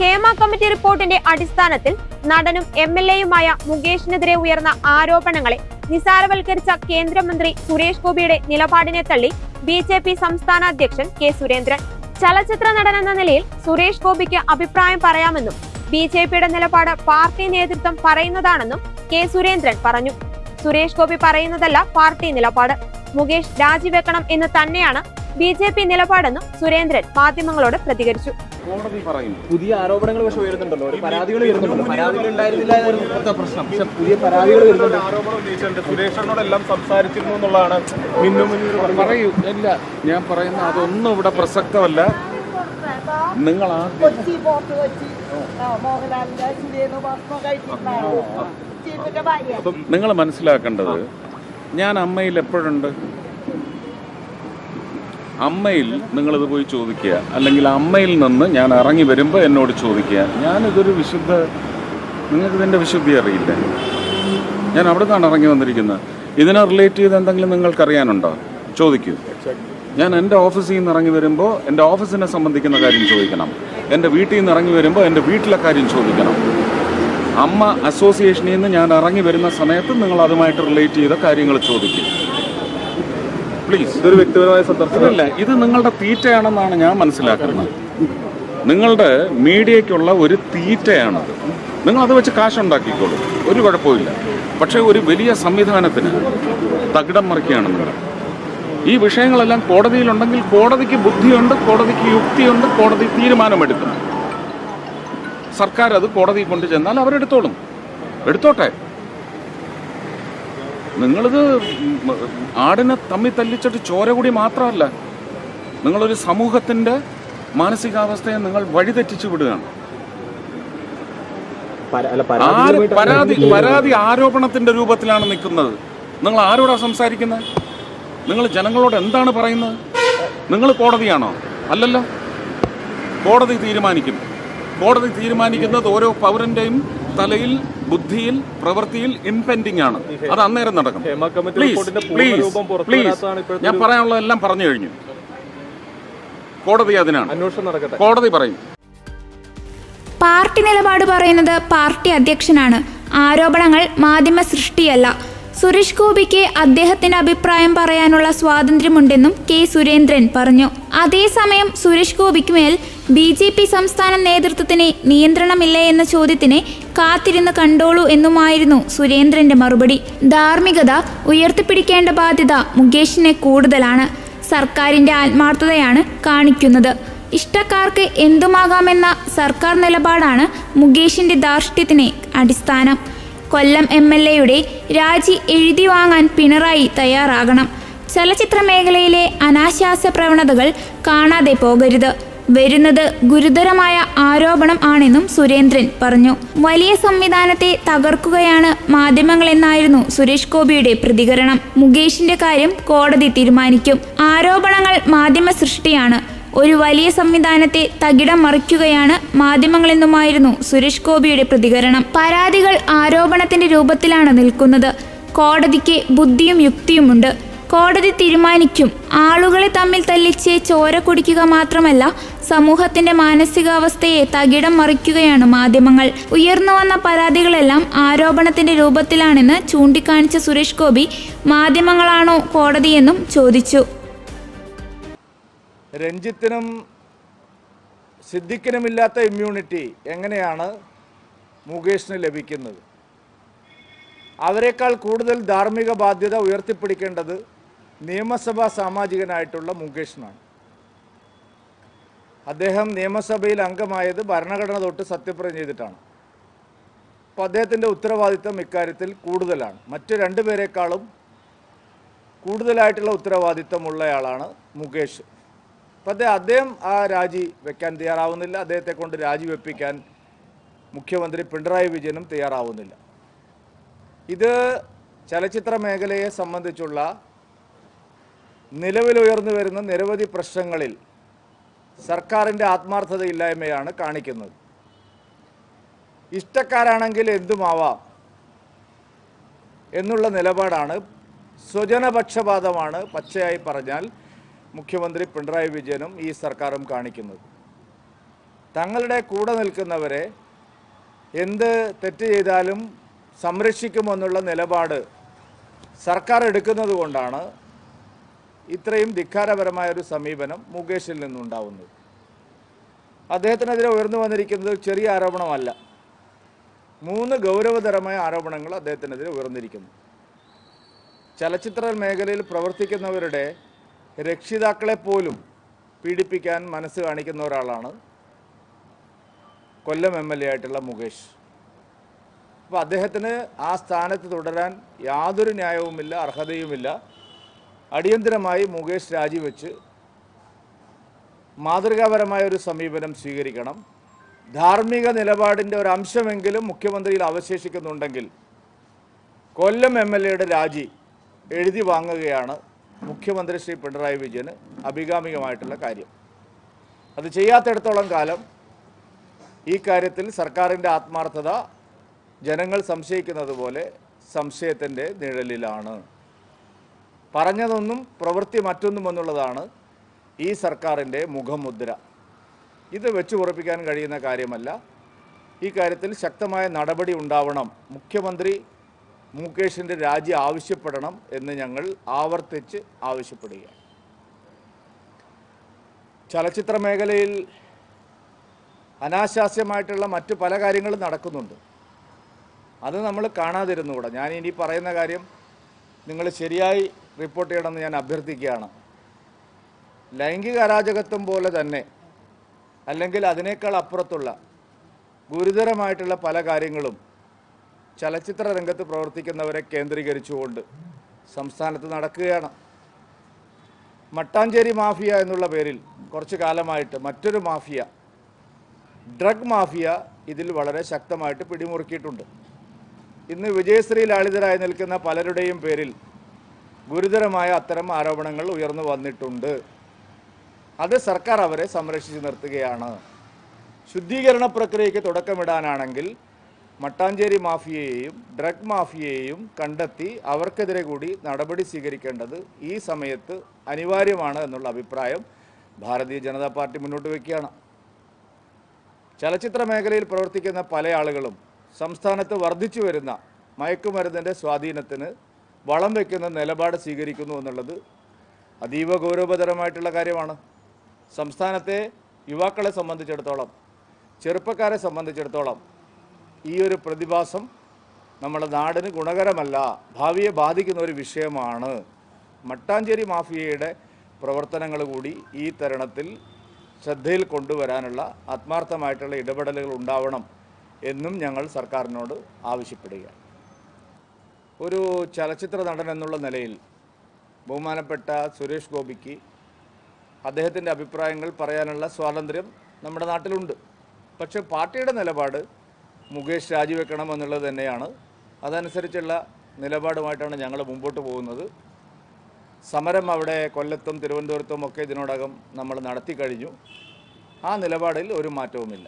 Hema committee റിപ്പോർട്ടിന്റെ അടിസ്ഥാനത്തിൽ നടനും എം എൽ എയുമായ മുകേഷിനെതിരെ ഉയർന്ന ആരോപണങ്ങളെ നിസാരവൽക്കരിച്ച കേന്ദ്രമന്ത്രി സുരേഷ് ഗോപിയുടെ നിലപാടിനെ തള്ളി ബി ജെ പി സംസ്ഥാന അധ്യക്ഷൻ കെ സുരേന്ദ്രൻ. ചലച്ചിത്ര നടൻ എന്ന നിലയിൽ സുരേഷ് ഗോപിക്ക് അഭിപ്രായം പറയാമെന്നും ബി ജെ പിയുടെ നിലപാട് പാർട്ടി നേതൃത്വം പറയുന്നതാണെന്നും കെ സുരേന്ദ്രൻ പറഞ്ഞു. സുരേഷ് ഗോപി പറയുന്നതല്ല പാർട്ടി നിലപാട്. മുകേഷ് രാജിവെക്കണം എന്ന് തന്നെയാണ് ബി ജെ പി നിലപാടെന്നും സുരേന്ദ്രൻ മാധ്യമങ്ങളോട് പ്രതികരിച്ചു. കോടതി പറയും പുതിയ ആരോപണങ്ങൾ പക്ഷെ ഉയരുന്നുണ്ടല്ലോ. ഒരു പരാതികൾ വരുന്നുണ്ടല്ലോ. പരാതികൾ ഉണ്ടായിരുന്നില്ല എന്നൊരു ഇപ്പോഴത്തെ പ്രശ്നം. പക്ഷെ പുതിയ പരാതികൾ വരുന്നുണ്ട്. ആരോപണം ഉന്നയിച്ചിട്ടുണ്ട്. സുരേഷനോടെല്ലാം സംസാരിച്ചിരുന്നു എന്നുള്ളതാണ് മിന്നു മുന്നൂർ പറഞ്ഞത് പറയൂ. ഇല്ല. ഞാൻ പറയുന്ന അതൊന്നും ഇവിടെ പ്രസക്തമല്ല. നിങ്ങൾ നിങ്ങൾ മനസ്സിലാക്കേണ്ടത് ഞാൻ അമ്മയിൽ എപ്പോഴുണ്ട്? അമ്മയിൽ നിങ്ങളിത് പോയി ചോദിക്കുക. അല്ലെങ്കിൽ അമ്മയിൽ നിന്ന് ഞാൻ ഇറങ്ങി വരുമ്പോൾ എന്നോട് ചോദിക്കുക. ഞാനിതൊരു വിശുദ്ധ നിങ്ങൾക്ക് ഇതിന്റെ വിശുദ്ധി അറിയില്ല? ഞാൻ അവിടെ നിന്നാണ് ഇറങ്ങി വന്നിരിക്കുന്നത്. ഇതിനെ റിലേറ്റ് ചെയ്ത് എന്തെങ്കിലും നിങ്ങൾക്കറിയാനുണ്ടോ? ചോദിക്കൂ. ഞാൻ എന്റെ ഓഫീസിൽ നിന്ന് ഇറങ്ങി വരുമ്പോൾ എന്റെ ഓഫീസിനെ സംബന്ധിക്കുന്ന കാര്യം ചോദിക്കണം. എന്റെ വീട്ടിൽ നിന്ന് ഇറങ്ങി വരുമ്പോൾ എന്റെ വീട്ടിലെ കാര്യം ചോദിക്കണം. അമ്മ അസോസിയേഷനിൽ നിന്ന് ഞാൻ ഇറങ്ങി വരുന്ന സമയത്ത് നിങ്ങൾ അതുമായിട്ട് റിലേറ്റ് ചെയ്ത കാര്യങ്ങൾ ചോദിക്കും. പ്ലീസ് ഇതൊരു വ്യക്തിപരമായ സന്ദർശനം. ഇല്ല ഇത് നിങ്ങളുടെ തീറ്റയാണെന്നാണ് ഞാൻ മനസ്സിലാക്കുന്നത്. നിങ്ങളുടെ മീഡിയയ്ക്കുള്ള ഒരു തീറ്റയാണത്. നിങ്ങൾ അത് വെച്ച് കാശുണ്ടാക്കിക്കോളൂ. ഒരു കുഴപ്പമില്ല പക്ഷേ ഒരു വലിയ സംവിധാനത്തിന് തകിടം മറിക്കുകയാണ് നിങ്ങൾ ഈ വിഷയങ്ങളെല്ലാം കോടതിയിലുണ്ടെങ്കിൽ കോടതിക്ക് ബുദ്ധിയുണ്ട് കോടതിക്ക് യുക്തിയുണ്ട് കോടതി തീരുമാനമെടുക്കും. സർക്കാർ അത് കോടതി കൊണ്ടു ചെന്നാൽ അവരെടുത്തോളും. എടുത്തോട്ടെ? നിങ്ങളിത് ആടിനെ തമ്മി തല്ലിച്ചിട്ട് ചോര കൂടി മാത്രമല്ല നിങ്ങളൊരു സമൂഹത്തിന്റെ മാനസികാവസ്ഥയെ നിങ്ങൾ വഴിതെറ്റിച്ചു വിടുകയാണ്. പരാതി പരാതി ആരോപണത്തിന്റെ രൂപത്തിലാണ് നിൽക്കുന്നത്. നിങ്ങൾ ആരോടാ സംസാരിക്കുന്നത്? നിങ്ങൾ ജനങ്ങളോട് എന്താണ് പറയുന്നത്? നിങ്ങൾ കോടതിയാണോ? അല്ലല്ലോ. കോടതി തീരുമാനിക്കും. കോടതി തീരുമാനിക്കുന്നത് ഓരോ പൗരന്റെയും തലയിൽ ബുദ്ധിയിൽ പ്രവൃത്തിയിൽ ഇംപെൻഡിങ് ആണ്. അത് അന്നേരം നടക്കും പ്ലീസ് റിപ്പോർട്ടിന്റെ പ്ലീസ് പ്ലീസ് ഇപ്പോഴത്തെ ഞാൻ പറയാനുള്ള പറയാനുള്ളതെല്ലാം പറഞ്ഞു കഴിഞ്ഞു. കോടതി അതിനാണ്. അന്വേഷണം നടക്കട്ടെ. കോടതി പറയും. പാർട്ടി നിലപാട് പറയുന്നത് പാർട്ടി അധ്യക്ഷനാണ്. ആരോപണങ്ങൾ മാധ്യമ സൃഷ്ടിയല്ല. സുരേഷ് ഗോപിക്ക് അദ്ദേഹത്തിന്റെ അഭിപ്രായം പറയാനുള്ള സ്വാതന്ത്ര്യമുണ്ടെന്നും കെ സുരേന്ദ്രൻ പറഞ്ഞു. അതേസമയം സുരേഷ് ഗോപിക്ക് മേൽ ബി ജെ പി സംസ്ഥാന നേതൃത്വത്തിന് നിയന്ത്രണമില്ല എന്ന ചോദ്യത്തിന് കാത്തിരുന്ന് കണ്ടോളൂ എന്നുമായിരുന്നു സുരേന്ദ്രന്റെ മറുപടി. ധാർമ്മികത ഉയർത്തിപ്പിടിക്കേണ്ട ബാധ്യത മുകേഷിനെ കൂടുതലാണ്. സർക്കാരിന്റെ ആത്മാർത്ഥതയാണ് കാണിക്കുന്നത്. ഇഷ്ടക്കാർക്ക് എന്തുമാകാമെന്ന സർക്കാർ നിലപാടാണ് മുകേഷിന്റെ ധാർഷ്ട്യത്തിന് അടിസ്ഥാനം. കൊല്ലം എം എൽ എയുടെ രാജി എഴുതി വാങ്ങാൻ പിണറായി തയ്യാറാകണം. ചലച്ചിത്ര മേഖലയിലെ അനാശാസ്യ പ്രവണതകൾ കാണാതെ പോകരുത്. വരുന്നത് ഗുരുതരമായ ആരോപണം ആണെന്നും സുരേന്ദ്രൻ പറഞ്ഞു. വലിയ സംവിധാനത്തെ തകർക്കുകയാണ് മാധ്യമങ്ങളെന്നായിരുന്നു സുരേഷ് ഗോപിയുടെ പ്രതികരണം. മുകേഷിന്റെ കാര്യം കോടതി തീരുമാനിക്കും. ആരോപണങ്ങൾ മാധ്യമ സൃഷ്ടിയാണ്. ഒരു വലിയ സംവിധാനത്തെ തകിടം മറിക്കുകയാണ് മാധ്യമങ്ങളെന്നുമായിരുന്നു സുരേഷ് ഗോപിയുടെ പ്രതികരണം. പരാതികൾ ആരോപണത്തിന്റെ രൂപത്തിലാണ് നിൽക്കുന്നത്. കോടതിക്ക് ബുദ്ധിയും യുക്തിയുമുണ്ട്. കോടതി തീരുമാനിക്കും. ആളുകളെ തമ്മിൽ തല്ലിച്ച് ചോര കുടിക്കുക മാത്രമല്ല സമൂഹത്തിന്റെ മാനസികാവസ്ഥയെ തകിടം മറിക്കുകയാണ് മാധ്യമങ്ങൾ. ഉയർന്നു വന്ന പരാതികളെല്ലാം ആരോപണത്തിന്റെ രൂപത്തിലാണെന്ന് ചൂണ്ടിക്കാണിച്ച സുരേഷ് ഗോപി മാധ്യമങ്ങളാണോ കോടതിയെന്നും ചോദിച്ചു. രഞ്ജിത്തിനും സിദ്ദിഖിനുമില്ലാത്ത ഇമ്മ്യൂണിറ്റി എങ്ങനെയാണ് മുകേഷിന് ലഭിക്കുന്നത്? അവരെക്കാൾ കൂടുതൽ ധാർമ്മിക ബാധ്യത ഉയർത്തിപ്പിടിക്കേണ്ടത് നിയമസഭാ സാമാജികനായിട്ടുള്ള മുകേഷിനാണ്. അദ്ദേഹം നിയമസഭയിൽ അംഗമായത് ഭരണഘടന തൊട്ട് സത്യപ്രതിജ്ഞ ചെയ്തിട്ടാണ്. അപ്പോൾ അദ്ദേഹത്തിന്റെ ഉത്തരവാദിത്തം ഇക്കാര്യത്തിൽ കൂടുതലാണ്. മറ്റ് രണ്ടുപേരെക്കാളും കൂടുതലായിട്ടുള്ള ഉത്തരവാദിത്തമുള്ളയാളാണ് മുകേഷ്. അപ്പം അദ്ദേഹം അദ്ദേഹം ആ രാജി വെക്കാൻ തയ്യാറാവുന്നില്ല. അദ്ദേഹത്തെ കൊണ്ട് രാജിവെപ്പിക്കാൻ മുഖ്യമന്ത്രി പിണറായി വിജയനും തയ്യാറാവുന്നില്ല. ഇത് ചലച്ചിത്ര മേഖലയെ സംബന്ധിച്ചുള്ള നിലവിലുയർന്നു വരുന്ന നിരവധി പ്രശ്നങ്ങളിൽ സർക്കാരിന്റെ ആത്മാർത്ഥതയില്ലായ്മയാണ് കാണിക്കുന്നത്. ഇഷ്ടക്കാരാണെങ്കിൽ എന്തുമാവാം എന്നുള്ള നിലപാടാണ് സ്വജനപക്ഷപാതമാണ് പച്ചയായി പറഞ്ഞാൽ മുഖ്യമന്ത്രി പിണറായി വിജയനും ഈ സർക്കാരും കാണിക്കുന്നത്. തങ്ങളുടെ കൂടെ നിൽക്കുന്നവരെ എന്ത് തെറ്റ് ചെയ്താലും സംരക്ഷിക്കുമെന്നുള്ള നിലപാട് സർക്കാർ എടുക്കുന്നത് കൊണ്ടാണ് ഇത്രയും ധിക്കാരപരമായ ഒരു സമീപനം മുകേഷിൽ നിന്നുണ്ടാവുന്നത് അദ്ദേഹത്തിനെതിരെ ഉയർന്നു വന്നിരിക്കുന്നത് ചെറിയ ആരോപണമല്ല. മൂന്ന് ഗൗരവതരമായ ആരോപണങ്ങൾ അദ്ദേഹത്തിനെതിരെ ഉയർന്നിരിക്കുന്നു. ചലച്ചിത്ര മേഖലയിൽ പ്രവർത്തിക്കുന്നവരുടെ രക്ഷിതാക്കളെ പോലും പീഡിപ്പിക്കാൻ മനസ്സ് കാണിക്കുന്ന ഒരാളാണ് കൊല്ലം എം എൽ എ ആയിട്ടുള്ള മുകേഷ്. അപ്പോൾ അദ്ദേഹത്തിന് ആ സ്ഥാനത്ത് തുടരാൻ യാതൊരു ന്യായവുമില്ല അർഹതയുമില്ല. അടിയന്തരമായി മുകേഷ് രാജിവെച്ച് മാതൃകാപരമായ ഒരു സമീപനം സ്വീകരിക്കണം. ധാർമ്മിക നിലപാടിന്റെ ഒരു അംശമെങ്കിലും മുഖ്യമന്ത്രിയിൽ അവശേഷിക്കുന്നുണ്ടെങ്കിൽ കൊല്ലം എം എൽ എയുടെ രാജി എഴുതി വാങ്ങുകയാണ് മുഖ്യമന്ത്രി ശ്രീ പിണറായി വിജയന് അഭികാമികമായിട്ടുള്ള കാര്യം. അത് ചെയ്യാത്തിടത്തോളം കാലം ഈ കാര്യത്തിൽ സർക്കാരിന്റെ ആത്മാർത്ഥത ജനങ്ങൾ സംശയിക്കുന്നത് പോലെ സംശയത്തിന്റെ നിഴലിലാണ്. പറഞ്ഞതൊന്നും പ്രവൃത്തി മറ്റൊന്നും എന്നുള്ളതാണ് ഈ സർക്കാരിന്റെ മുഖമുദ്ര. ഇത് വെച്ചു ഉറപ്പിക്കാൻ കഴിയുന്ന കാര്യമല്ല. ഈ കാര്യത്തിൽ ശക്തമായ നടപടി ഉണ്ടാവണം. മുഖ്യമന്ത്രി മുകേഷിന്റെ രാജി ആവശ്യപ്പെടണം എന്ന് ഞങ്ങൾ ആവർത്തിച്ച് ആവശ്യപ്പെടുകയാണ്. ചലച്ചിത്ര മേഖലയിൽ അനാശാസ്യമായിട്ടുള്ള മറ്റു പല കാര്യങ്ങളും നടക്കുന്നുണ്ട്. അത് നമ്മൾ കാണാതിരുന്നുകൂടാ. ഞാൻ ഇനി പറയുന്ന കാര്യം നിങ്ങൾ ശരിയായി റിപ്പോർട്ട് ചെയ്യണമെന്ന് ഞാൻ അഭ്യർത്ഥിക്കുകയാണ്. ലൈംഗിക അരാജകത്വം പോലെ തന്നെ അല്ലെങ്കിൽ അതിനേക്കാൾ അപ്പുറത്തുള്ള ഗുരുതരമായിട്ടുള്ള പല കാര്യങ്ങളും ചലച്ചിത്ര രംഗത്ത് പ്രവർത്തിക്കുന്നവരെ കേന്ദ്രീകരിച്ചുകൊണ്ട് സംസ്ഥാനത്ത് നടക്കുകയാണ്. മട്ടാഞ്ചേരി മാഫിയ എന്നുള്ള പേരിൽ കുറച്ചു കാലമായിട്ട് മറ്റൊരു മാഫിയ ഡ്രഗ് മാഫിയ ഇതിൽ വളരെ ശക്തമായിട്ട് പിടിമുറുക്കിയിട്ടുണ്ട്. ഇന്ന് വിജയശ്രീ ലാളിതരായി നിൽക്കുന്ന പലരുടെയും പേരിൽ ഗുരുതരമായ അത്തരം ആരോപണങ്ങൾ ഉയർന്നു വന്നിട്ടുണ്ട്. അത് സർക്കാർ അവരെ സംരക്ഷിച്ചു നിർത്തുകയാണ്. ശുദ്ധീകരണ പ്രക്രിയയ്ക്ക് തുടക്കമിടാനാണെങ്കിൽ മട്ടാഞ്ചേരി മാഫിയയെയും ഡ്രഗ് മാഫിയയെയും കണ്ടെത്തി അവർക്കെതിരെ കൂടി നടപടി സ്വീകരിക്കേണ്ടത് ഈ സമയത്ത് അനിവാര്യമാണ് എന്നുള്ള അഭിപ്രായം ഭാരതീയ ജനതാ പാർട്ടി മുന്നോട്ട് വയ്ക്കുകയാണ്. ചലച്ചിത്ര മേഖലയിൽ പ്രവർത്തിക്കുന്ന പല ആളുകളും സംസ്ഥാനത്ത് വർദ്ധിച്ചു വരുന്ന മയക്കുമരുന്നിന്റെ സ്വാധീനത്തിന് വളം വയ്ക്കുന്ന നിലപാട് സ്വീകരിക്കുന്നു എന്നുള്ളത് അതീവ ഗൗരവതരമായിട്ടുള്ള കാര്യമാണ്. സംസ്ഥാനത്തെ യുവാക്കളെ സംബന്ധിച്ചിടത്തോളം ചെറുപ്പക്കാരെ സംബന്ധിച്ചിടത്തോളം ഈ ഒരു പ്രതിഭാസം നമ്മുടെ നാടിന് ഗുണകരമല്ല ഭാവിയെ ബാധിക്കുന്ന ഒരു വിഷയമാണ്. മട്ടാഞ്ചേരി മാഫിയയുടെ പ്രവർത്തനങ്ങൾ കൂടി ഈ തരണത്തിൽ ശ്രദ്ധയിൽ കൊണ്ടുവരാനുള്ള ആത്മാർത്ഥമായിട്ടുള്ള ഇടപെടലുകൾ ഉണ്ടാവണം എന്നും ഞങ്ങൾ സർക്കാരിനോട് ആവശ്യപ്പെടുകയാണ്. ഒരു ചലച്ചിത്ര നടൻ എന്നുള്ള നിലയിൽ ബഹുമാനപ്പെട്ട സുരേഷ് ഗോപിക്ക് അദ്ദേഹത്തിന്റെ അഭിപ്രായങ്ങൾ പറയാനുള്ള സ്വാതന്ത്ര്യം നമ്മുടെ നാട്ടിലുണ്ട്. പക്ഷേ പാർട്ടിയുടെ നിലപാട് മുകേഷ് രാജിവെക്കണം എന്നുള്ളത് തന്നെയാണ്. അതനുസരിച്ചുള്ള നിലപാടുമായിട്ടാണ് ഞങ്ങൾ മുമ്പോട്ട് പോകുന്നത്. സമരം അവിടെ കൊല്ലത്തും തിരുവനന്തപുരത്തും ഒക്കെ ഇതിനോടകം നമ്മൾ നടത്തി കഴിഞ്ഞു. ആ നിലപാടിൽ ഒരു മാറ്റവുമില്ല.